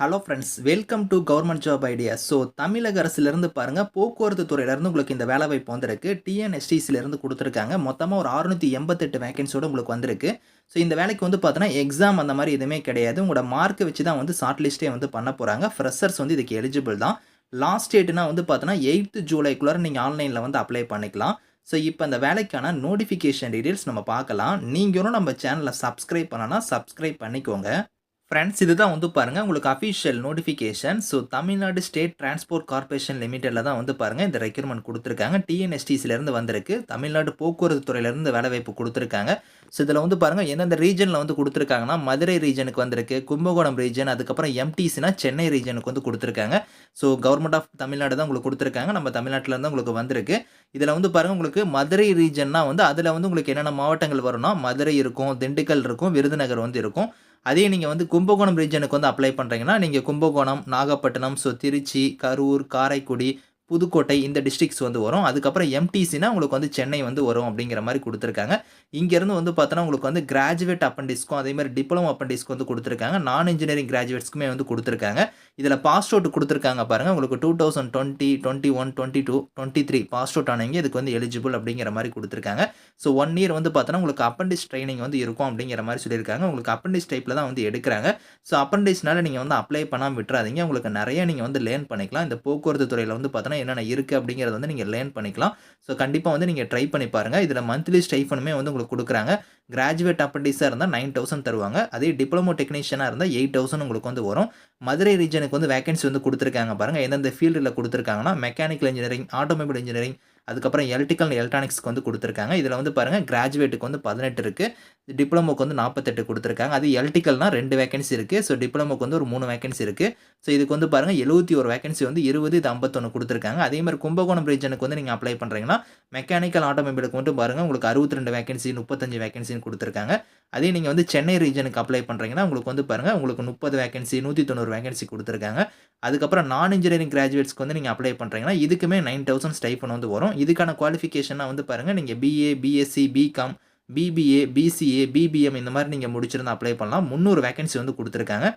Hello friends welcome to government job idea so தமிழக அரசுலேருந்து பாருங்கள் போக்குவரத்து துறையிலேருந்து உங்களுக்கு இந்த வேலை வாய்ப்பு வந்திருக்கு. டிஎன்எஸ்டிசிலேருந்து கொடுத்துருக்காங்க. மொத்தமாக ஒரு அறுநூற்றி எண்பத்தெட்டு வேகன்சியோட உங்களுக்கு வந்திருக்கு. ஸோ இந்த வேலைக்கு வந்து பார்த்தோன்னா எக்ஸாம் அந்த மாதிரி எதுவுமே கிடையாது. உங்களோட மார்க்கை வச்சு தான் வந்து ஷார்ட் லிஸ்ட்டே வந்து பண்ண போகிறாங்க ஃப்ரெஷர்ஸ் வந்து இதுக்கு எலிஜிபிள் தான். லாஸ்ட் டேட்னா வந்து பார்த்தோன்னா எயித்து ஜூலைக்குள்ளார நீங்கள் ஆன்லைனில் வந்து அப்ளை பண்ணிக்கலாம். ஸோ இப்போ அந்த வேலைக்கான நோட்டிஃபிகேஷன் டீடைல்ஸ் நம்ம பார்க்கலாம். நீங்களும் நம்ம சேனலை சப்ஸ்கிரைப் பண்ணனா சப்ஸ்கிரைப் பண்ணிக்கோங்க. ஃப்ரெண்ட்ஸ் இதுதான் வந்து பாருங்கள் உங்களுக்கு official notification so Tamil Nadu state transport corporation லிமிட்டடில் தான் வந்து பாருங்கள் இந்த ரெக்யூர்மெண்ட் கொடுத்துருக்காங்க. டிஎன்எஸ்டிசிலேருந்து வந்திருக்கு. தமிழ்நாடு போக்குவரத்து துறையிலேருந்து வேலைவாய்ப்பு கொடுத்துருக்காங்க. ஸோ இதில் வந்து பாருங்கள் எந்தெந்த ரீஜனில் வந்து கொடுத்துருக்காங்கன்னா மதுரை ரீஜனுக்கு வந்திருக்கு கும்பகோணம் ரீஜன் அதுக்கப்புறம் எம்டிசினா சென்னை ரீஜனுக்கு வந்து கொடுத்துருக்காங்க. ஸோ கவர்மெண்ட் ஆஃப் தமிழ்நாடு தான் உங்களுக்கு கொடுத்துருக்காங்க. நம்ம தமிழ்நாட்டில் இருந்து உங்களுக்கு வந்திருக்கு. இதில் வந்து பாருங்கள் உங்களுக்கு மதுரை ரீஜன்னா வந்து அதில் வந்து உங்களுக்கு என்னென்ன மாவட்டங்கள் வரும்னா மதுரை இருக்கும் திண்டுக்கல் இருக்கும் விருதுநகர் வந்து இருக்கும். அதே நீங்கள் வந்து கும்பகோணம் ரீஜனுக்கு வந்து அப்ளை பண்ணுறீங்கன்னா நீங்கள் கும்பகோணம் நாகப்பட்டினம் ஸோ திருச்சி கரூர் காரைக்குடி புதுக்கோட்டை இந்த டிஸ்ட்ரிக்ஸ் வந்து வரும். அதுக்கப்புறம் எம்டிசினா உங்களுக்கு வந்து சென்னை வந்து வரும் அப்படிங்கிற மாதிரி கொடுத்துருக்காங்க. இங்கேருந்து வந்து பார்த்தோன்னா உங்களுக்கு வந்து கிராஜுவேட் அப்பண்டிஸ்க்கும் அதே மாதிரி டிப்ளமோ அப்பண்டிஸ்க்கு வந்து கொடுத்துருக்காங்க. நான் இன்ஜினியரிங் கிராஜுவேட்ஸ்க்குமே வந்து கொடுத்துருக்காங்க. இதில் பாஸ் அவுட் கொடுத்துருக்காங்க பாருங்கள் உங்களுக்கு two thousand twenty twenty one twenty two twenty three pass out ஆனவங்க இதுக்கு வந்து எலிஜிபிள் அப்படிங்கிற மாதிரி கொடுத்துருக்காங்க. ஸோ ஒன் இயர் வந்து பார்த்தோன்னா உங்களுக்கு அப்பண்டிஸ் ட்ரைனிங் வந்து இருக்கும் அப்படிங்கிற மாதிரி சொல்லியிருக்காங்க. உங்களுக்கு அப்பண்டிஸ் டைப்பில் தான் வந்து எடுக்கிறாங்க. ஸோ அப்பண்டிஸ்னால நீங்கள் வந்து அப்ளை பண்ணாமல் விட்டுறாதீங்க. உங்களுக்கு நிறைய நீங்கள் வந்து லேர்ன் பண்ணிக்கலாம். இந்த போக்குவரத்து துறையில் வந்து பார்த்தோன்னா என்னென்ன இருக்குது அப்படிங்கிறத வந்து நீங்கள் லேர்ன் பண்ணிக்கலாம். ஸோ கண்டிப்பாக வந்து நீங்கள் ட்ரை பண்ணி பாருங்கள் இதில் மந்த்லி ஸ்டைஃபனுமே வந்து உங்களுக்கு கொடுக்குறாங்க. கிராஜுவேட் அப்பண்டிஸாக இருந்தால் நைன் தௌசண்ட் தருவாங்க. அதே டிப்ளமோ டெக்னீஷியனாக இருந்தால் எயிட் தௌசண்ட் உங்களுக்கு வந்து வரும். மதுரை ரீஜனுக்கு வந்து வேகன்சி வந்து கொடுத்துருக்காங்க பாருங்கள் எந்தெந்த ஃபீல்டில் கொடுத்துருக்காங்கன்னா மெக்கானிக்கல் இன்ஜினியரிங் ஆட்டோமொபைல் இன்ஜினியரிங் அதுக்கப்புறம் எலக்ட்ரிக்கல் எலக்ட்ரானிக்ஸ்க்கு வந்து கொடுத்துருக்காங்க. இதில் வந்து பாருங்கள் கிராஜுவேட்டுக்கு வந்து பதினெட்டு இருக்குது டிப்ளமோக்கு வந்து நாற்பத்தெட்டு கொடுத்துருக்காங்க. அது எலக்ட்ரிக்கல்னால் ரெண்டு வேகன்சி இருக்குது ஸோ டிப்ளமோக்கு வந்து ஒரு மூணு வேகன்சி இருக்குது ஸோ இதுக்கு வந்து பாருங்கள் எழுபத்தி ஒரு வேகன்சி வந்து இருபது இது ஐம்பத்தொன்று கொடுத்துருக்காங்க. அதே மாதிரி கும்பகோணம் ரீஜனுக்கு வந்து நீங்கள் அப்ளை பண்ணுறீங்கன்னா மெக்கானிக்கல் ஆட்டோமொபைலுக்கு மட்டும் பாருங்கள் உங்களுக்கு அறுபத்தி ரெண்டு வேகன்சி முப்பத்தஞ்சு வேகன்சின்னு கொடுத்துருக்காங்க. அதே நீங்கள் வந்து சென்னை ரீஜனுக்கு அப்ளை பண்ணுறீங்கன்னா உங்களுக்கு வந்து பாருங்கள் உங்களுக்கு முப்பது வேகன்சி நூற்றி தொண்ணூறு வேகன்சி கொடுத்துருக்காங்க. அதுக்கப்புறம் நான் இன்ஜினியரிங் கிராஜுவேட்ஸ்க்கு வந்து நீங்கள் அப்ளை பண்ணுறீங்கன்னா இதுக்குமே நைன் தௌசண்ட் ஸ்டைஃபன் வந்து வரும். இதுக்கான குவாலிஃபிகேஷனாக வந்து பாருங்கள் நீங்கள் BA BSc BCom BBA BCA BBM இந்த மாதிரி நீங்கள் முடிச்சிருந்தா அப்ளை பண்ணலாம். முந்நூறு வேகன்சி வந்து கொடுத்துருக்காங்க.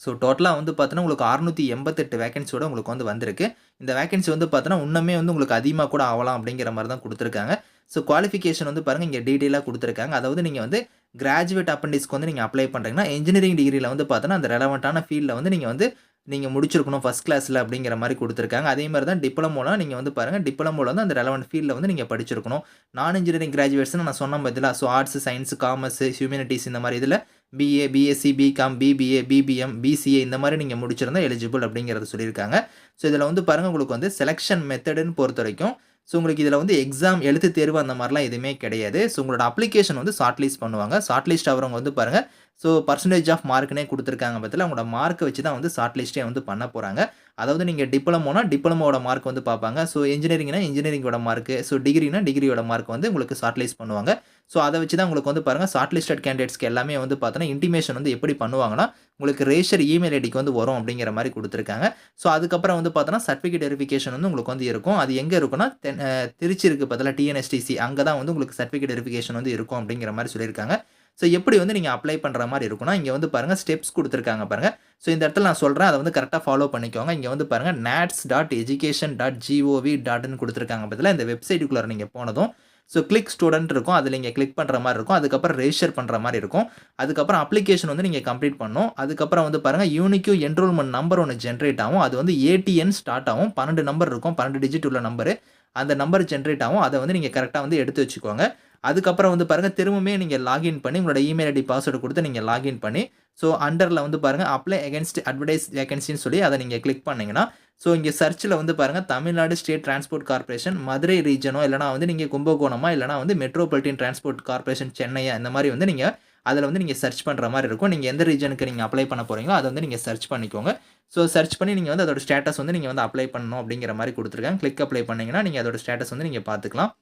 ஸோ டோட்டலாக வந்து பார்த்தோன்னா உங்களுக்கு அறுநூற்றி எண்பத்தெட்டு வேகன்சியோட உங்களுக்கு வந்து வந்திருக்கு. இந்த வேகன்சி வந்து பார்த்தோன்னா இன்னுமே வந்து உங்களுக்கு அதிகமாக கூட ஆகலாம் அப்படிங்கிற மாதிரி தான் கொடுத்துருக்காங்க. ஸோ குவாலிஃபிகேஷன் வந்து பாருங்கள் இங்கே டீட்டெயிலாக கொடுத்துருக்காங்க. அதாவது நீங்கள் வந்து கிராஜுவேட் அப்பண்டிஸ்க்கு வந்து நீங்கள் அப்ளை பண்ணுறீங்கன்னா இன்ஜினியரிங் டிகிரியில் வந்து பார்த்தோன்னா அந்த ரெலவெண்ட்டான ஃபீல்டில் வந்து நீங்கள் வந்து நீங்கள் முடிச்சிருக்கணும் ஃபஸ்ட் கிளாஸில் அப்படிங்கிற மாதிரி கொடுத்துருக்காங்க. அதே மாதிரி தான் டிப்ளமோலாம் நீங்கள் வந்து பாருங்கள் டிப்ளமோவில் வந்து அந்த ரெலவெண்ட் ஃபீல்டில் வந்து நீங்கள் படிச்சிருக்கணும். நான் இன்ஜினியரிங் கிராஜுவேட்ஸ்னு நான் சொன்ன பதிலாக so arts science commerce humanities இந்த மாதிரி இதில் BA BSc BCom BBA BBM BCA இந்த மாதிரி நீங்கள் முடிச்சிருந்தால் எலிஜிபிள் அப்படிங்கிறத சொல்லியிருக்காங்க. ஸோ இதில் வந்து பாருங்கள் உங்களுக்கு வந்து செலெக்ஷன் மெத்தடுன்னு பொறுத்த வரைக்கும் ஸோ உங்களுக்கு இதில் வந்து எக்ஸாம் எழுத்து தேர்வு அந்த மாதிரிலாம் எதுவுமே கிடையாது. ஸோ உங்களோட அப்ளிகேஷன் வந்து ஷார்ட் லிஸ்ட் பண்ணுவாங்க. ஷார்ட் லிஸ்ட் ஆகிறவங்க வந்து பாருங்கள் ஸோ பர்சன்டேஜ் ஆஃப் மார்க்னே கொடுத்துருக்காங்க பற்றில அவங்களோட மார்க்கை வச்சு தான் வந்து ஷார்ட் லிஸ்ட்டே வந்து பண்ண போகிறாங்க அதாவது நீங்கள் டிப்ளமோனா டிப்ளமோட மார்க் வந்து பார்ப்பாங்க. ஸோ இன்ஜினியரிங்னா இன்ஜினியரிங்கோட மார்க்கு ஸோ டிகிரினா டிகிரியோட மார்க் வந்து உங்களுக்கு ஷார்ட்லிஸ்ட் பண்ணுவாங்க. ஸோ அதை வச்சு தான் உங்களுக்கு வந்து பாருங்கள் ஷார்ட் லிஸ்டட் கேண்டிடேட்ஸ்க்கு எல்லாமே வந்து பார்த்தோன்னா இன்டிமேஷன் வந்து எப்படி பண்ணுவாங்கன்னா உங்களுக்கு ரேஷர் இமெயில் ஐடிக்கு வந்து வரும் அப்படிங்கிற மாதிரி கொடுத்துருக்காங்க. ஸோ அதுக்கப்புறம் வந்து பார்த்தோன்னா சர்டிஃபிகேட் வெரிஃபிகேஷன் வந்து உங்களுக்கு வந்து இருக்கும். அது எங்கே இருக்குன்னா தென் திருச்சி இருக்குது பதிலாக டிஎன்எஸ்டிசி அங்கே தான் வந்து உங்களுக்கு சர்டிஃபிகேட் வெரிஃபிகேஷன் வந்து இருக்கும் அப்படிங்கிற மாதிரி சொல்லியிருக்காங்க. ஸோ எப்படி வந்து நீங்கள் அப்ளை பண்ணுற மாதிரி இருக்குன்னா இங்கே வந்து பாருங்கள் ஸ்டெப்ஸ் கொடுத்துருக்காங்க பாருங்கள் ஸோ இந்த இடத்துல நான் சொல்கிறேன் அதை வந்து கரெக்டாக ஃபாலோ பண்ணிக்கோங்க. இங்கே வந்து பாருங்கள் NATS dot education dot GOV டாட்னு கொடுத்துருக்காங்க பதில் இந்த வெப்சைட்டுக்குள்ளே நீங்கள் போனதும் ஸோ கிளிக் ஸ்டூடெண்ட் இருக்கும். அதில் நீங்கள் கிளிக் பண்ணுற மாதிரி இருக்கும். அதுக்கப்புறம் ரெஜிஸ்டர் பண்ணுற மாதிரி இருக்கும். அதுக்கப்புறம் அப்ளிகேஷன் வந்து நீங்கள் கம்ப்ளீட் பண்ணும் அதுக்கப்புறம் வந்து பாருங்கள் யூனிக்யூ என்ரோல்மெண்ட் நம்பர் ஒன்று ஜென்ரேட் ஆகும். அது வந்து ஏடிஎன் ஸ்டார்ட் ஆகும். பன்னெண்டு நம்பர் இருக்கும். பன்னெண்டு டிஜிட் உள்ள நம்பரு அந்த நம்பர் ஜென்ரேட் ஆகும். அதை வந்து நீங்கள் கரெக்டாக வந்து எடுத்து வச்சுக்கோங்க. அதுக்கப்புறம் வந்து பாருங்கள் திரும்பவுமே நீங்கள் லாகின் பண்ணி உங்களோட இமெயில் ஐடி பாஸ்வேர்டு கொடுத்து நீங்கள் லாகின் பண்ணி ஸோ அண்டரில் வந்து பாருங்கள் அப்ளை அகேன்ஸ்ட் அட்வர்டைஸ் வேகன்சின்னு சொல்லி அதை நீங்கள் கிளிக் பண்ணிங்கன்னா ஸோ இங்கே சர்ச்சில் வந்து பாருங்கள் Tamil Nadu state transport corporation Madurai ரீஜனோ இல்லைனா வந்து நீங்கள் கும்பகோணமா இல்லைனா வந்து மெட்ரோபாலிட்டின் டிரான்ஸ்போர்ட் கார்பரேஷன் சென்னையா இந்த மாதிரி வந்து நீங்கள் அதில் வந்து நீங்கள் சர்ச் பண்ணுற மாதிரி இருக்கும். நீங்கள் எந்த ரீஜனுக்கு நீங்கள் அப்ளை பண்ண போகிறீங்களோ அதை வந்து நீங்கள் சர்ச் பண்ணிக்கோங்க. ஸோ சர்ச் பண்ணி நீங்கள் வந்து அதோட ஸ்டேட்டஸ் வந்து நீங்கள் வந்து அப்ளை பண்ணணும் அப்படிங்கிற மாதிரி கொடுத்துருக்காங்க. கிளிக் அப்ளை பண்ணிங்கன்னா நீங்கள் அதோட ஸ்டேட்டஸ் வந்து நீங்கள் பார்த்துக்கலாம்.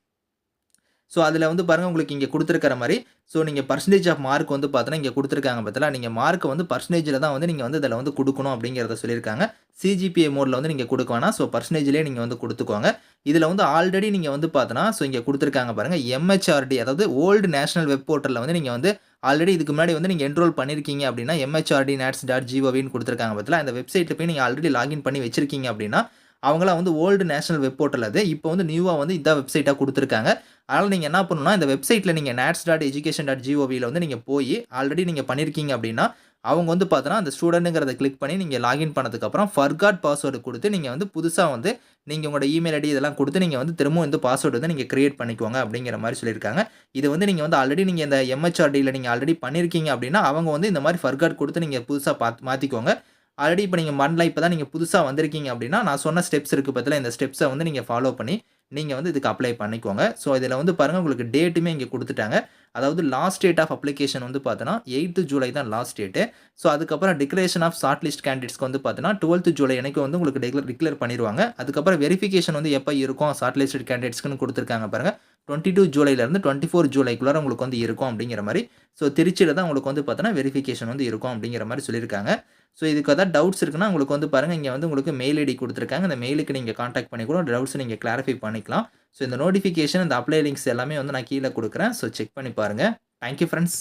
ஸோ அதில் வந்து பாருங்கள் உங்களுக்கு இங்கே கொடுத்துருக்கிற மாதிரி ஸோ நீங்கள் பர்சன்டேஜ் ஆஃப் மார்க் வந்து பார்த்தோன்னா இங்கே கொடுத்துருக்காங்க பார்த்தலாம் நீங்கள் மார்க்கை வந்து பர்சன்டேஜில் தான் வந்து நீங்கள் வந்து இதில் வந்து கொடுக்கணும் அப்படிங்கிறத சொல்லியிருக்காங்க. சிஜிபிஏ மோடில் வந்து நீங்கள் கொடுக்க வேணாம். ஸோ பர்சன்டேஜ்லேயே நீங்கள் வந்து கொடுத்துக்கோங்க. இதில் வந்து ஆல்ரெடி நீங்கள் வந்து பார்த்தோன்னா ஸோ இங்கே கொடுத்துருக்காங்க பாருங்கள் எம்ஹெச்ஆர்டி அதாவது ஓல்டு நேஷனல் வெப் போர்ட்டலில் வந்து நீங்கள் வந்து ஆல்ரெடி இதுக்கு முன்னாடி வந்து நீங்கள் என்ரோல் பண்ணியிருக்கீங்க அப்படின்னா எம்ஹெச்ஆர்டி நேட்ஸ் டாட் ஜிஓவின்னு கொடுத்துருக்காங்க பார்த்தீங்களா அந்த வெப்சைட்டில் போய் நீங்கள் ஆல்ரெடி லாகின் பண்ணி வச்சிருக்கீங்க அப்படின்னா அவங்களாம் வந்து ஓல்டு நேஷனல் வெப் போர்ட்டல் அது. இப்போ வந்து நியூவாக வந்து இதான் வெப்சைட்டாக கொடுத்துருக்காங்க. அதனால் நீங்கள் என்ன பண்ணணும்னா இந்த வெப்சைட்டில் நீங்கள் நேட்ஸ் டாட் எஜுகேஷன் டாட் ஜிஓவியில் வந்து நீங்கள் போய் ஆல்ரெடி நீங்கள் பண்ணியிருக்கீங்க அப்படின்னா அவங்க வந்து பார்த்தோன்னா அந்த ஸ்டூடெண்ட்டுங்கிறத கிளிக் பண்ணி நீங்கள் லாகின் பண்ணதுக்கப்புறம் ஃபர்காட் பாஸ்வேர்டு கொடுத்து நீங்கள் வந்து புதுசாக வந்து நீங்கள் உங்களோட இமெயில் ஐடி இதெல்லாம் கொடுத்து நீங்கள் வந்து திரும்பவும் இந்த பாஸ்வேர்டு வந்து நீங்கள் க்ரியேட் பண்ணிக்கோங்க அப்படிங்கிற மாதிரி சொல்லியிருக்காங்க. இது வந்து நீங்கள் வந்து ஆல்ரெடி நீங்கள் இந்த எம்ஹெச்ஆர்டியில் நீங்கள் ஆல்ரெடி பண்ணியிருக்கீங்க அப்படின்னா அவங்க வந்து இந்த மாதிரி ஃபர்காட் கொடுத்து நீங்கள் புதுசாக பார்த்து மாற்றிக்கோங்க ஆல்ரெடி இப்போ நீங்கள் மண்ணில் இப்போ தான் நீங்கள் புதுசாக வந்திருக்கீங்க அப்படின்னா நான் சொன்ன ஸ்டெப்ஸ் இருக்குது பற்றில இந்த ஸ்டெப்ஸை வந்து நீங்கள் ஃபாலோ பண்ணி நீங்கள் வந்து இதுக்கு அப்ளை பண்ணிக்கோங்க. ஸோ இதில் வந்து பாருங்கள் உங்களுக்கு டேட்டுமே இங்கே கொடுத்துட்டாங்க. அதாவது லாஸ்ட் டேட் ஆஃப் அப்ளிகேஷன் வந்து பார்த்தோன்னா எயித்து ஜூலை தான் லாஸ்ட் டேட்டு ஸோ அதுக்கப்புறம் டிக்ளரேஷன் ஆஃப் ஷார்ட் லிஸ்ட் கேண்டிடேட்ஸ்க்கு வந்து பார்த்தீங்கன்னா டுவெல்த் ஜூலை எனக்கு வந்து உங்களுக்கு டிக்ளர் டிக்ளேர் பண்ணிடுவாங்க அதுக்கப்புறம் வெரிஃபிகேஷன் வந்து எப்போ இருக்கும் ஷார்ட் லிஸ்ட் கேண்டிடேட்ஸ்க்குன்னு கொடுத்துருக்காங்க பாருங்கள் டுவெண்ட்டி டூ ஜூலைலேருந்து டுவெண்ட்டி ஃபோர் ஜூலைக்குள்ளார உங்களுக்கு வந்து இருக்கும் அப்படிங்கிற மாதிரி. ஸோ திருச்சியில் தான் உங்களுக்கு வந்து பார்த்தோன்னா வெரிஃபிகேஷன் வந்து இருக்கும் அப்படிங்கிற மாதிரி சொல்லியிருக்காங்க. ஸோ இதுக்கு ஏதாவது டவுட்ஸ் இருக்குன்னா உங்களுக்கு வந்து பாருங்கள் இங்கே வந்து உங்களுக்கு மெயில் ஐடி கொடுத்துருக்காங்க. அந்த மெயிலுக்கு நீங்கள் காண்டாக்ட் பண்ணி கூட டவுட்ஸ் நீங்கள் கிளாரிஃபை பண்ணிக்கலாம். ஸோ இந்த நோட்டிஃபிகேஷன் இந்த அப்ளை லிங்க்ஸ் எல்லாமே வந்து நான் கீழே கொடுக்குறேன். ஸோ செக் பண்ணி பாருங்கள் தேங்க்யூ ஃப்ரெண்ட்ஸ்